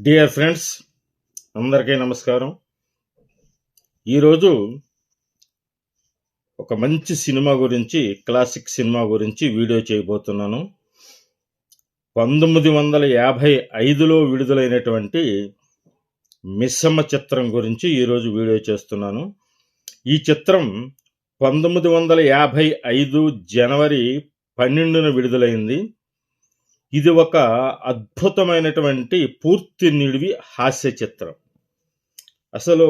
Dear friends అందరికీ నమస్కారం. ఈరోజు ఒక మంచి సినిమా గురించి క్లాసిక్ సినిమా గురించి వీడియో చేయబోతున్నాను. పంతొమ్మిది వందల యాభై ఐదులో విడుదలైనటువంటి మిస్సమ్మ చిత్రం గురించి ఈరోజు వీడియో చేస్తున్నాను. ఈ చిత్రం పంతొమ్మిది వందల యాభై ఐదు జనవరి పన్నెండున విడుదలైంది. ఇది ఒక అద్భుతమైనటువంటి పూర్తి నిడివి హాస్య చిత్రం. అసలు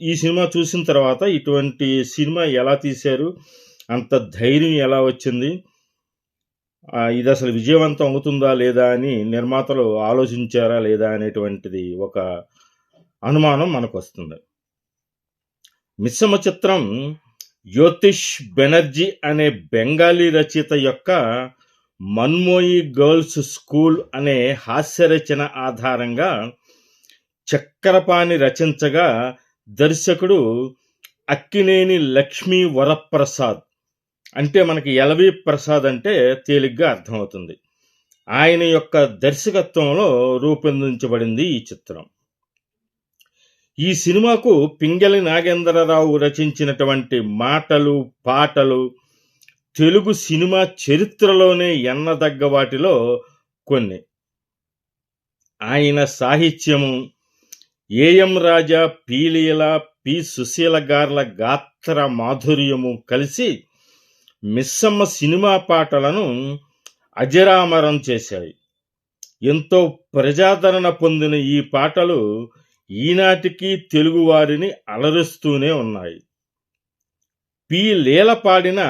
ఈ సినిమా చూసిన తర్వాత ఇటువంటి సినిమా ఎలా తీశారు అంత ధైర్యం ఎలా వచ్చింది ఇది అసలు విజయవంతం అవుతుందా లేదా అని నిర్మాతలు ఆలోచించారా లేదా అనేటువంటిది ఒక అనుమానం మనకు వస్తుంది మిశ్రమ చిత్రం జ్యోతిష్ బెనర్జీ అనే బెంగాలీ రచయిత యొక్క మన్మోయి గర్ల్స్ స్కూల్ అనే హాస్యరచన ఆధారంగా చక్రపాణి రచించగా దర్శకుడు అక్కినేని లక్ష్మీ వరప్రసాద్. అంటే మనకి ఎలవి ప్రసాద్ అంటే తేలిగ్గా అర్థమవుతుంది. ఆయన యొక్క దర్శకత్వంలో రూపొందించబడింది ఈ చిత్రం. ఈ సినిమాకు పింగళి నాగేంద్రరావు రచించినటువంటి మాటలు పాటలు తెలుగు సినిమా చరిత్రలోనే ఎన్నదగ్గ వాటిలో కొన్ని. ఆయన సాహిత్యము ఏఎం రాజా పీలీల పి సుశీల గార్ల గాత్ర మాధుర్యము కలిసి మిస్సమ్మ సినిమా పాటలను అజరామరం చేశాయి. ఎంతో ప్రజాదరణ పొందిన ఈ పాటలు ఈనాటికి తెలుగువారిని అలరిస్తూనే ఉన్నాయి. పి లీల పాడిన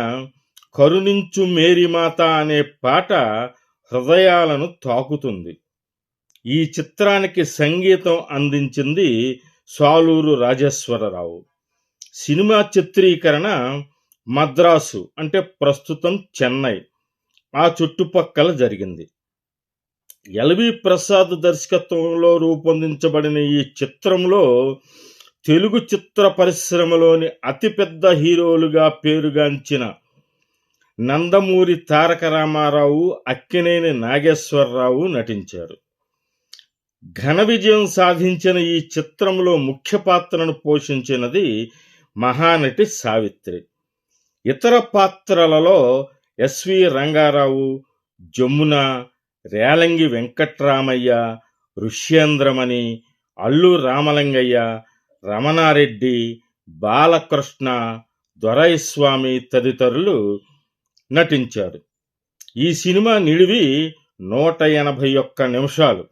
కరుణించు మేరీమాత అనే పాట హృదయాలను తాకుతుంది. ఈ చిత్రానికి సంగీతం అందించింది సాలూరు రాజేశ్వరరావు. సినిమా చిత్రీకరణ మద్రాసు అంటే ప్రస్తుతం చెన్నై ఆ చుట్టుపక్కల జరిగింది. ఎల్వి ప్రసాద్ దర్శకత్వంలో రూపొందించబడిన ఈ చిత్రంలో తెలుగు చిత్ర పరిశ్రమలోని అతిపెద్ద హీరోలుగా పేరుగాంచిన నందమూరి తారక రామారావు అక్కినేని నాగేశ్వరరావు నటించారు. ఘన విజయం సాధించిన ఈ చిత్రంలో ముఖ్య పాత్రను పోషించినది మహానటి సావిత్రి. ఇతర పాత్రలలో ఎస్వి రంగారావు జమున రేలంగి వెంకట్రామయ్య ఋష్యేంద్రమణి అల్లు రామలింగయ్య రమణారెడ్డి బాలకృష్ణ దొరైస్వామి తదితరులు నటించారు ఈ సినిమా నిడివి నూట ఎనభై ఒక్క నిమిషాలు.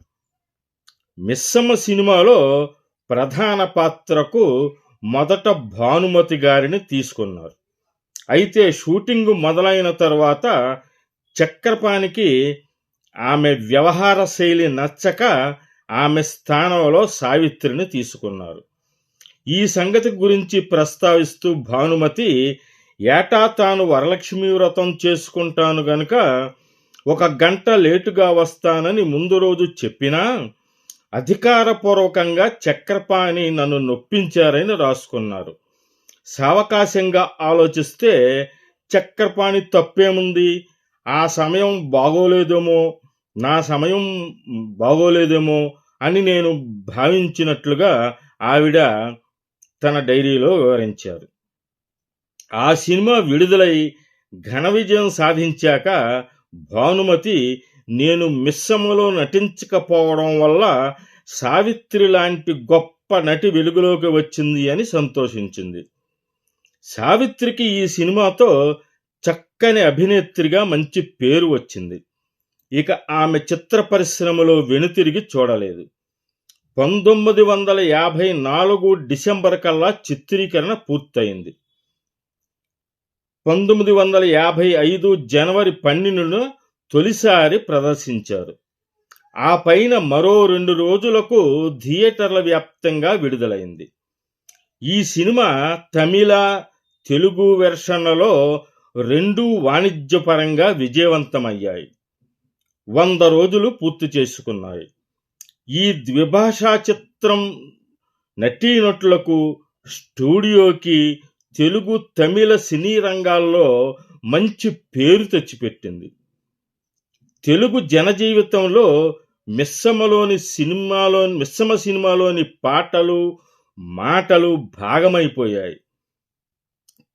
మిస్సమ్మ సినిమాలో ప్రధాన పాత్రకు మొదట భానుమతి గారిని తీసుకున్నారు. అయితే షూటింగ్ మొదలైన తర్వాత చక్రపానికి ఆమె వ్యవహార శైలి నచ్చక ఆమె స్థానంలో సావిత్రిని తీసుకున్నారు. ఈ సంగతి గురించి ప్రస్తావిస్తూ భానుమతి ఏటా తాను వరలక్ష్మి వ్రతం చేసుకుంటాను గనుక ఒక గంట లేటుగా వస్తానని ముందు రోజు చెప్పినా అధికారపూర్వకంగా చక్రపాణి నన్ను నొప్పించారని రాసుకున్నారు. సావకాశంగా ఆలోచిస్తే చక్రపాణి తప్పేముంది? ఆ సమయం బాగోలేదేమో? నా సమయం బాగోలేదేమో? అని నేను భావించినట్లుగా ఆవిడ తన డైరీలో వివరించారు. ఆ సినిమా విడుదలై ఘన విజయం సాధించాక భానుమతి నేను మిస్సములో నటించకపోవడం వల్ల సావిత్రి లాంటి గొప్ప నటి వెలుగులోకి వచ్చింది అని సంతోషించింది. సావిత్రికి ఈ సినిమాతో చక్కని అభినేత్రిగా మంచి పేరు వచ్చింది. ఇక ఆమె చిత్ర పరిశ్రమలో వెనుతిరిగి చూడలేదు. పంతొమ్మిది వందల యాభై నాలుగు డిసెంబర్ కల్లా చిత్రీకరణ పూర్తయింది. పంతొమ్మిది వందల యాభై ఐదు జనవరి పన్నెండున తొలిసారి ప్రదర్శించారు. ఆ పైన మరో రెండు రోజులకు థియేటర్ల వ్యాప్తంగా విడుదలైంది. ఈ సినిమా తమిళ తెలుగు వెర్షన్లలో రెండు వాణిజ్యపరంగా విజయవంతమయ్యాయి. వంద రోజులు పూర్తి చేసుకున్నాయి. ఈ ద్విభాషా చిత్రం నటీనటులకు స్టూడియోకి తెలుగు తమిళ సినీ రంగాల్లో మంచి పేరు తెచ్చిపెట్టింది. తెలుగు జనజీవితంలో మిస్సమ్మలోని సినిమాలో మిస్సమ్మ సినిమాలోని పాటలు మాటలు భాగమైపోయాయి.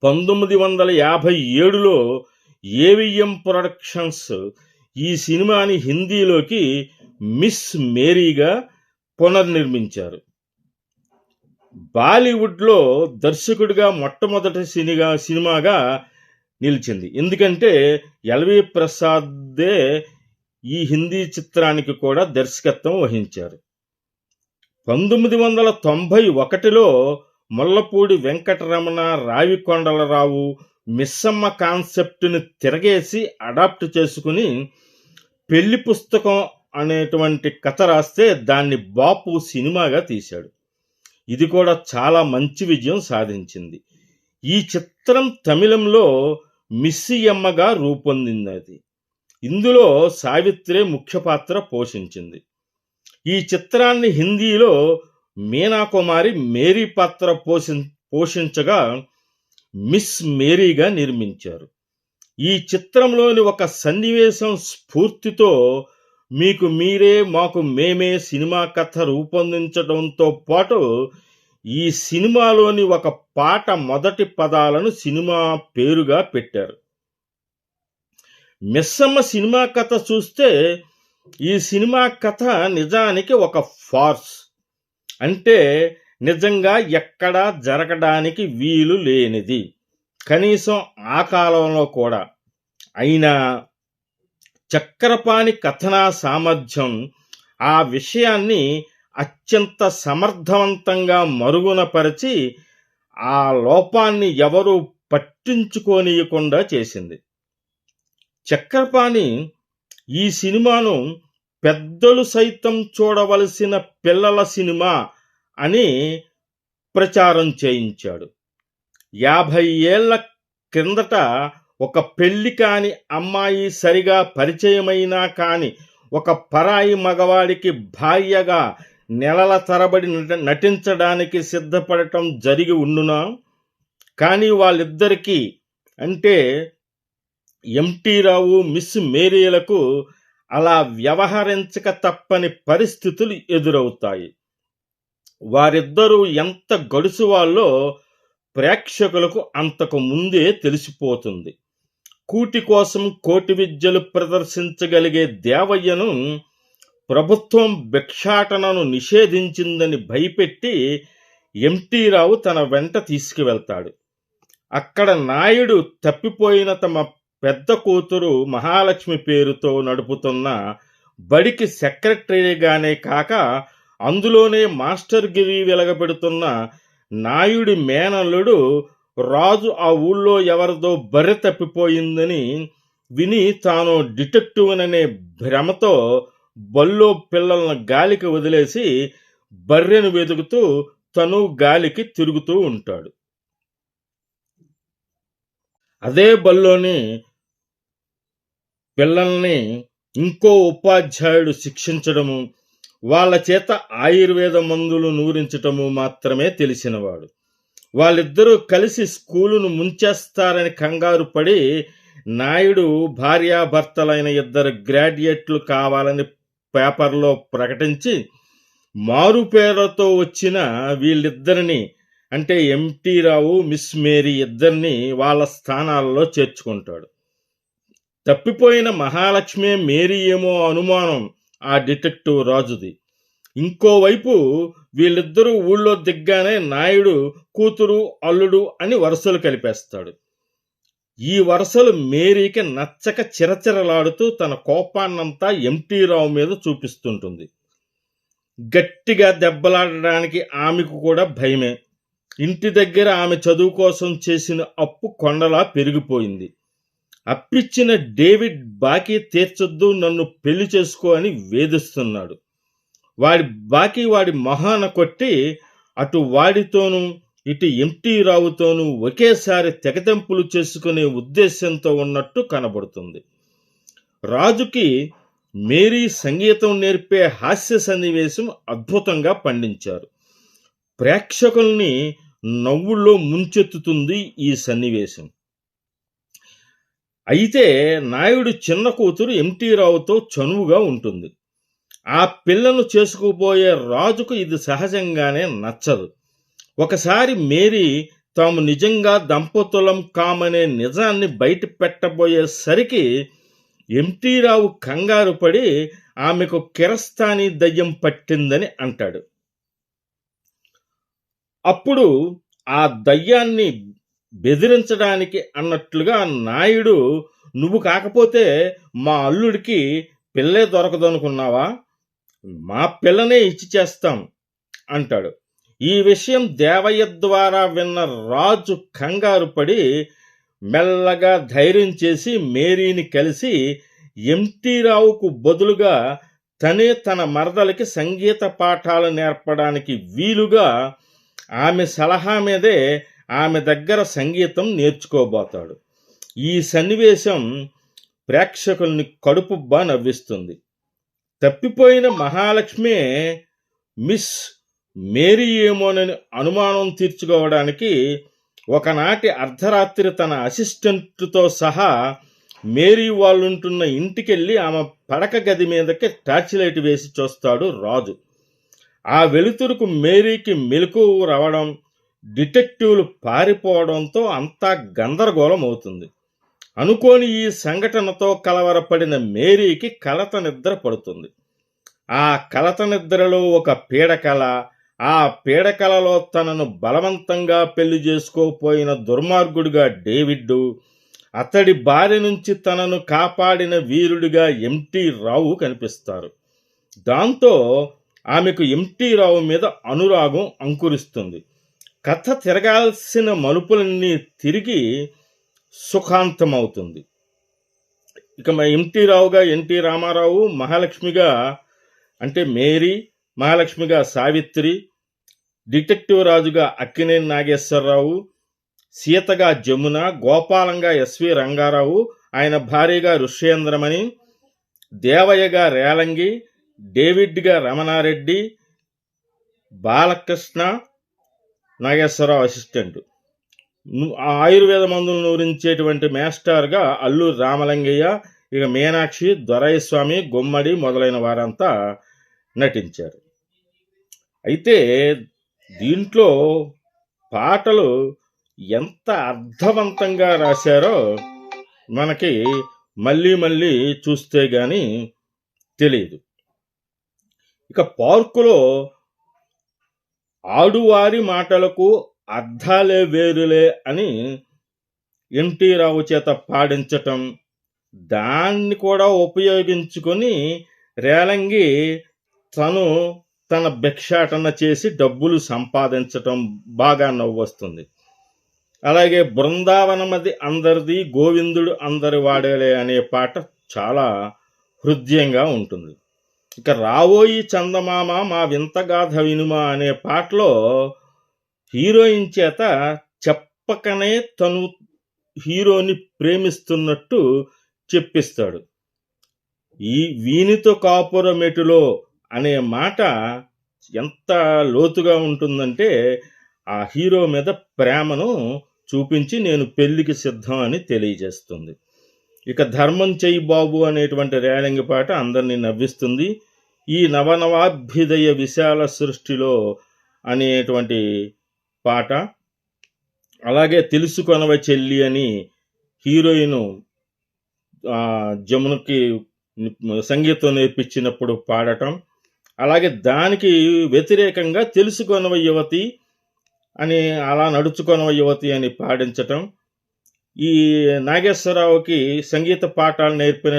పంతొమ్మిది వందల యాభై ఏడులో ఏవిఎం ప్రొడక్షన్స్ ఈ సినిమాని హిందీలోకి మిస్ మేరీగా పునర్నిర్మించారు. బాలీవుడ్లో దర్శకుడిగా మొట్టమొదటి సినిగా సినిమాగా నిలిచింది. ఎందుకంటే ఎల్వి ప్రసాదే ఈ హిందీ చిత్రానికి కూడా దర్శకత్వం వహించారు. పంతొమ్మిది వందల తొంభై ఒకటిలో ముల్లపూడి వెంకటరమణ రావికొండలరావు మిస్సమ్మ కాన్సెప్ట్ని తిరగేసి అడాప్ట్ చేసుకుని పెళ్ళి పుస్తకం అనేటువంటి కథ రాస్తే దాన్ని బాపు సినిమాగా తీశాడు. ఇది కూడా చాలా మంచి విజయం సాధించింది. ఈ చిత్రం తమిళంలో మిస్సియమ్మగా రూపొందింది ఇందులో సావిత్రే ముఖ్య పాత్ర పోషించింది. ఈ చిత్రాన్ని హిందీలో మీనాకుమారి మేరీ పాత్ర పోషి పోషించగా మిస్ మేరీగా నిర్మించారు. ఈ చిత్రంలోని ఒక సన్నివేశం స్ఫూర్తితో మీకు మీరే మాకు మేమే సినిమా కథ రూపొందించడంతో పాటు ఈ సినిమాలోని ఒక పాట మొదటి పదాలను సినిమా పేరుగా పెట్టారు. మిస్సమ్మ సినిమా కథ చూస్తే ఈ సినిమా కథ నిజానికి ఒక ఫార్స్. అంటే నిజంగా ఎక్కడా జరగడానికి వీలు లేనిది. కనీసం ఆ కాలంలో కూడా. అయినా చక్రపాణి కథనా సామర్థ్యం ఆ విషయాన్ని అత్యంత సమర్థవంతంగా మరుగునపరిచి ఆ లోపాన్ని ఎవరూ పట్టించుకోనీయకుండా చేసింది. చక్రపాణి ఈ సినిమాను పెద్దలు సైతం చూడవలసిన పిల్లల సినిమా అని ప్రచారం చేయించాడు. యాభై ఏళ్ళ క్రిందట ఒక పెళ్ళి కాని అమ్మాయి సరిగా పరిచయమైనా కాని ఒక పరాయి మగవాడికి భార్యగా నెలల తరబడి నట- నటించడానికి సిద్ధపడటం జరిగి ఉండునా? కానీ వాళ్ళిద్దరికీ అంటే ఎంటీ రావు మిస్ మేరీలకు అలా వ్యవహరించక తప్పని పరిస్థితులు ఎదురవుతాయి. వారిద్దరూ ఎంత గడుసు వాళ్ళో ప్రేక్షకులకు అంతకు ముందే తెలిసిపోతుంది. కూటి కోసం కోటి విద్యలు ప్రదర్శించగలిగే దేవయ్యను ప్రభుత్వం భిక్షాటనను నిషేధించిందని భయపెట్టి ఎంటీ రావు తన వెంట తీసుకువెళ్తాడు. అక్కడ నాయుడు తప్పిపోయిన తమ పెద్ద కూతురు మహాలక్ష్మి పేరుతో నడుపుతున్న బడికి సెక్రటరీగానే కాక అందులోనే మాస్టర్ గిరి వెలగబెడుతున్న నాయుడి మేనల్లుడు రాజు ఆ ఊళ్ళో ఎవరిదో బర్రె తప్పిపోయిందని విని తాను డిటెక్టివ్ అనే భ్రమతో బల్లో పిల్లలను గాలికి వదిలేసి బర్రెను వెతుకుతూ తను గాలికి తిరుగుతూ ఉంటాడు. అదే బల్లోని పిల్లల్ని ఇంకో ఉపాధ్యాయుడు శిక్షించడము వాళ్ళ చేత ఆయుర్వేద మందులు నూరించటము మాత్రమే తెలిసినవాడు. వాళ్ళిద్దరూ కలిసి స్కూలును ముంచేస్తారని కంగారు పడి నాయుడు భార్యాభర్తలైన ఇద్దరు గ్రాడ్యుయేట్లు కావాలని పేపర్లో ప్రకటించి మారు పేర్లతో వచ్చిన వీళ్ళిద్దరిని అంటే ఎంటీ రావు మిస్ మేరీ ఇద్దరిని వాళ్ళ స్థానాల్లో చేర్చుకుంటాడు. తప్పిపోయిన మహాలక్ష్మి మేరీ ఏమో అనుమానం ఆ డిటెక్టివ్ రాజుది. ఇంకోవైపు వీళ్ళిద్దరూ ఊళ్ళో దిగ్గానే నాయుడు కూతురు అల్లుడు అని వరుసలు కలిపేస్తాడు. ఈ వరుసలు మేరీకి నచ్చక చిరచిరలాడుతూ తన కోపాన్నంతా ఎంటీ రావు మీద చూపిస్తుంటుంది. గట్టిగా దెబ్బలాడడానికి ఆమెకు కూడా భయమే. ఇంటి దగ్గర ఆమె చదువు కోసం చేసిన అప్పు కొండలా పెరిగిపోయింది. అప్పిచ్చిన డేవిడ్ బాకీ తీర్చొద్దు నన్ను పెళ్ళి చేసుకో అని వేధిస్తున్నాడు. వాడి బాకీ వాడి మొహాన కొట్టి అటు వాడితోనూ ఇటు ఎంటీ రావుతోనూ ఒకేసారి తెగతెంపులు చేసుకునే ఉద్దేశంతో ఉన్నట్టు కనబడుతుంది. రాజుకి మేరీ సంగీతం నేర్పే హాస్య సన్నివేశం అద్భుతంగా పండించారు. ప్రేక్షకుల్ని నవ్వుల్లో ముంచెత్తుతుంది ఈ సన్నివేశం. అయితే నాయుడు చిన్న కూతురు ఎంటీ రావుతో చనువుగా ఉంటుంది. ఆ పిల్లను చేసుకుపోయే రాజుకు ఇది సహజంగానే నచ్చదు. ఒకసారి మేరీ తాము నిజంగా దంపతులం కామనే నిజాన్ని బయట పెట్టబోయేసరికి ఎంటీరావు కంగారు పడి ఆమెకు కిరస్తాని దయ్యం పట్టిందని అంటాడు. అప్పుడు ఆ దయ్యాన్ని బెదిరించడానికి అన్నట్లుగా నాయుడు నువ్వు కాకపోతే మా అల్లుడికి పిల్లే దొరకదనుకున్నావా? మా పిల్లనే ఇచ్చి చేస్తాం అంటాడు. ఈ విషయం దేవయ్య ద్వారా విన్న రాజు కంగారు పడి మెల్లగా ధైర్యం చేసి మేరీని కలిసి ఎంటీ రావుకు బదులుగా తనే తన మరదలకి సంగీత పాఠాలు నేర్పడానికి వీలుగా ఆమె సలహా మీదే ఆమె దగ్గర సంగీతం నేర్చుకోబోతాడు. ఈ సన్నివేశం ప్రేక్షకుల్ని కడుపుబ్బా నవ్విస్తుంది. తప్పిపోయిన మహాలక్ష్మే మిస్ మేరీ ఏమోనని అనుమానం తీర్చుకోవడానికి ఒకనాటి అర్ధరాత్రి తన అసిస్టెంట్తో సహా మేరీ వాళ్ళుంటున్న ఇంటికెళ్ళి ఆమె పడక గది మీదకి టార్చ్ లైట్ వేసి చూస్తాడు రాజు. ఆ వెలుతురుకు మేరీకి మెలకు రావడం డిటెక్టివ్లు పారిపోవడంతో అంతా గందరగోళం అవుతుంది అనుకోని ఈ సంఘటనతో కలవరపడిన మేరీకి కలత నిద్ర పడుతుంది. ఆ కలత నిద్రలో ఒక పీడకల ఆ పీడకలలో తనను బలవంతంగా పెళ్ళి చేసుకోపోయిన దుర్మార్గుడిగా డేవిడ్డు అతడి బారి నుంచి తనను కాపాడిన వీరుడిగా ఎంటీ రావు కనిపిస్తారు. దాంతో ఆమెకు ఎంటీ రావు మీద అనురాగం అంకురిస్తుంది. కథ తిరగాల్సిన మలుపులన్నీ తిరిగి సుఖాంతమవుతుంది. ఇక మా ఎంటీ రావుగా ఎన్టీ రామారావు మహాలక్ష్మిగా అంటే మేరీ మహాలక్ష్మిగా సావిత్రి డిటెక్టివ్ రాజుగా అక్కినేని నాగేశ్వరరావు సీతగా జమున గోపాలంగా ఎస్వి రంగారావు ఆయన భార్యగా ఋష్యేంద్రమణి దేవయ్యగా రేలంగి డేవిడ్గా రమణారెడ్డి బాలకృష్ణ నాగేశ్వరరావు అసిస్టెంట్. ఆయుర్వేద మందులు నూరించేటువంటి మాస్టర్గా అల్లూరు రామలింగయ్య ఇక మీనాక్షి దొరయ్యస్వామి గుమ్మడి మొదలైన వారంతా నటించారు. అయితే దీంట్లో పాటలు ఎంత అర్థవంతంగా రాశారో మనకి మళ్ళీ మళ్ళీ చూస్తే కానీ తెలియదు. ఇక పార్కులో ఆడువారి మాటలకు అర్థాలే వేరులే అని ఎన్టీ రావు చేత పాడించటం దాన్ని కూడా ఉపయోగించుకొని రేలంగి తను తన భిక్షాటన చేసి డబ్బులు సంపాదించటం బాగా నవ్వొస్తుంది. అలాగే బృందావనమది అందరిది గోవిందుడు అందరి వాడేలే అనే పాట చాలా హృదయంగా ఉంటుంది. ఇక రావోయి చందమామ మా వింతగాథ వినుమా అనే పాటలో హీరోయిన్ చేత చెప్పకనే తను హీరోని ప్రేమిస్తున్నట్టు చెప్పిస్తాడు. ఈ వీనితో కాపురమెటులో అనే మాట ఎంత లోతుగా ఉంటుందంటే ఆ హీరో మీద ప్రేమను చూపించి నేను పెళ్ళికి సిద్ధం అని తెలియజేస్తుంది. ఇక ధర్మం చెయ్యి బాబు అనేటువంటి రేలంగి పాట అందరినీ నవ్విస్తుంది. ఈ నవనవాభ్యుదయ విశాల సృష్టిలో అనేటువంటి పాట. అలాగే తెలుసుకొనవ చెల్లి అని హీరోయిన్ జమునకి సంగీతం నేర్పించినప్పుడు పాడటం. అలాగే దానికి వ్యతిరేకంగా తెలుసుకొనవ యువతి అని అలా నడుచుకొనవ యువతి అని పాడించటం. ఈ నాగేశ్వరరావుకి సంగీత పాఠాలు నేర్పిన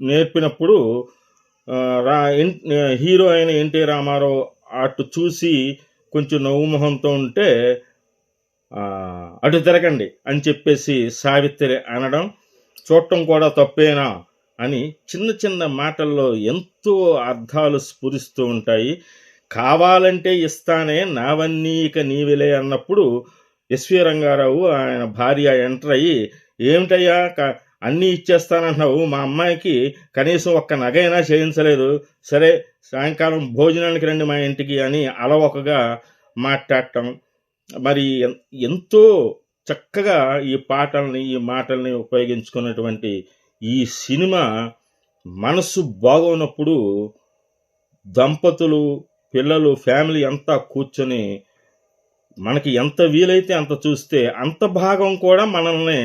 నేర్పినప్పుడు రా హీరో అయిన ఎన్టీ రామారావు అటు చూసి కొంచెం నవ్వు మొహంతో ఉంటే అటు తిరగండి అని చెప్పేసి సావిత్రి అనడం చూడటం కూడా తప్పేనా? అని చిన్న చిన్న మాటల్లో ఎంతో అర్థాలు స్ఫురిస్తూ ఉంటాయి. కావాలంటే ఇస్తానే నావన్నీ ఇక నీవిలే అన్నప్పుడు ఎస్వి రంగారావు ఆయన భార్య ఎంటర్ అయ్యి ఏమిటయ్యా క- అన్నీ ఇచ్చేస్తానంటున్నావు. మా అమ్మాయికి కనీసం ఒక్క నగైనా చేయించలేదు. సరే సాయంకాలం భోజనానికి రండి మా ఇంటికి అని అలవొకగా మాట్లాడటం. మరి ఎంతో చక్కగా ఈ పాటల్ని ఈ మాటల్ని ఉపయోగించుకున్నటువంటి ఈ సినిమా మనసు బాగున్నప్పుడు దంపతులు పిల్లలు ఫ్యామిలీ అంతా కూర్చొని మనకి ఎంత వీలైతే అంత చూస్తే అంత భాగం కూడా మనల్ని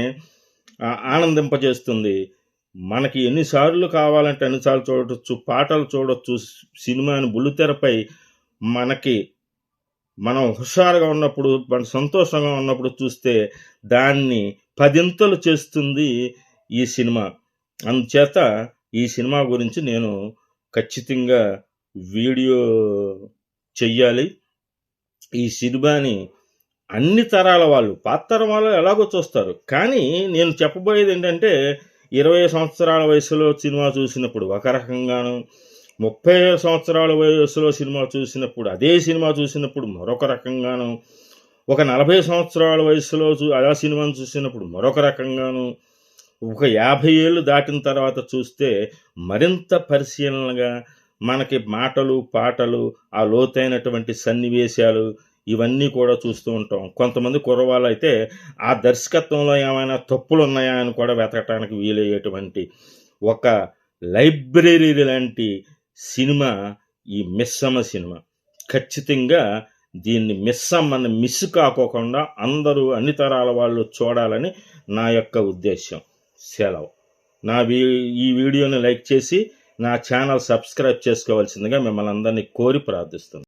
ఆనందింపజేస్తుంది. మనకి ఎన్నిసార్లు కావాలంటే ఎన్నిసార్లు చూడవచ్చు పాటలు చూడొచ్చు సినిమాని బుల్లితెరపై మనకి మనం హుషారుగా ఉన్నప్పుడు మన సంతోషంగా ఉన్నప్పుడు చూస్తే దాన్ని పదింతలు చేస్తుంది ఈ సినిమా. అందుచేత ఈ సినిమా గురించి నేను ఖచ్చితంగా వీడియో చెయ్యాలి. ఈ సినిమాని అన్ని తరాల వాళ్ళు పాత తరం వాళ్ళు ఎలాగో చూస్తారు. కానీ నేను చెప్పబోయేది ఏంటంటే ఇరవై సంవత్సరాల వయసులో సినిమా చూసినప్పుడు ఒక రకంగాను ముప్పై సంవత్సరాల వయసులో సినిమా చూసినప్పుడు అదే సినిమా చూసినప్పుడు మరొక రకంగాను ఒక నలభై సంవత్సరాల వయసులో చూ ఆ సినిమాను చూసినప్పుడు మరొక రకంగాను ఒక యాభై ఏళ్ళు దాటిన తర్వాత చూస్తే మరింత పరిశీలనగా మనకి మాటలు పాటలు ఆ లోతైనటువంటి సన్నివేశాలు ఇవన్నీ కూడా చూస్తూ ఉంటాం. కొంతమంది కుర్రవాళ్ళు అయితే ఆ దర్శకత్వంలో ఏమైనా తప్పులు ఉన్నాయా అని కూడా వెతకటానికి వీలయ్యేటువంటి ఒక లైబ్రరీ లాంటి సినిమా ఈ మిస్సమ్మ సినిమా. ఖచ్చితంగా దీన్ని మిస్ అమ్మని మిస్ కాకోకుండా అందరూ అన్ని తరాల వాళ్ళు చూడాలని నా యొక్క ఉద్దేశం సెలవు. నా వీ ఈ వీడియోని లైక్ చేసి నా ఛానల్ సబ్స్క్రైబ్ చేసుకోవాల్సిందిగా మిమ్మల్ని అందరినీ కోరి ప్రార్థిస్తున్నాను.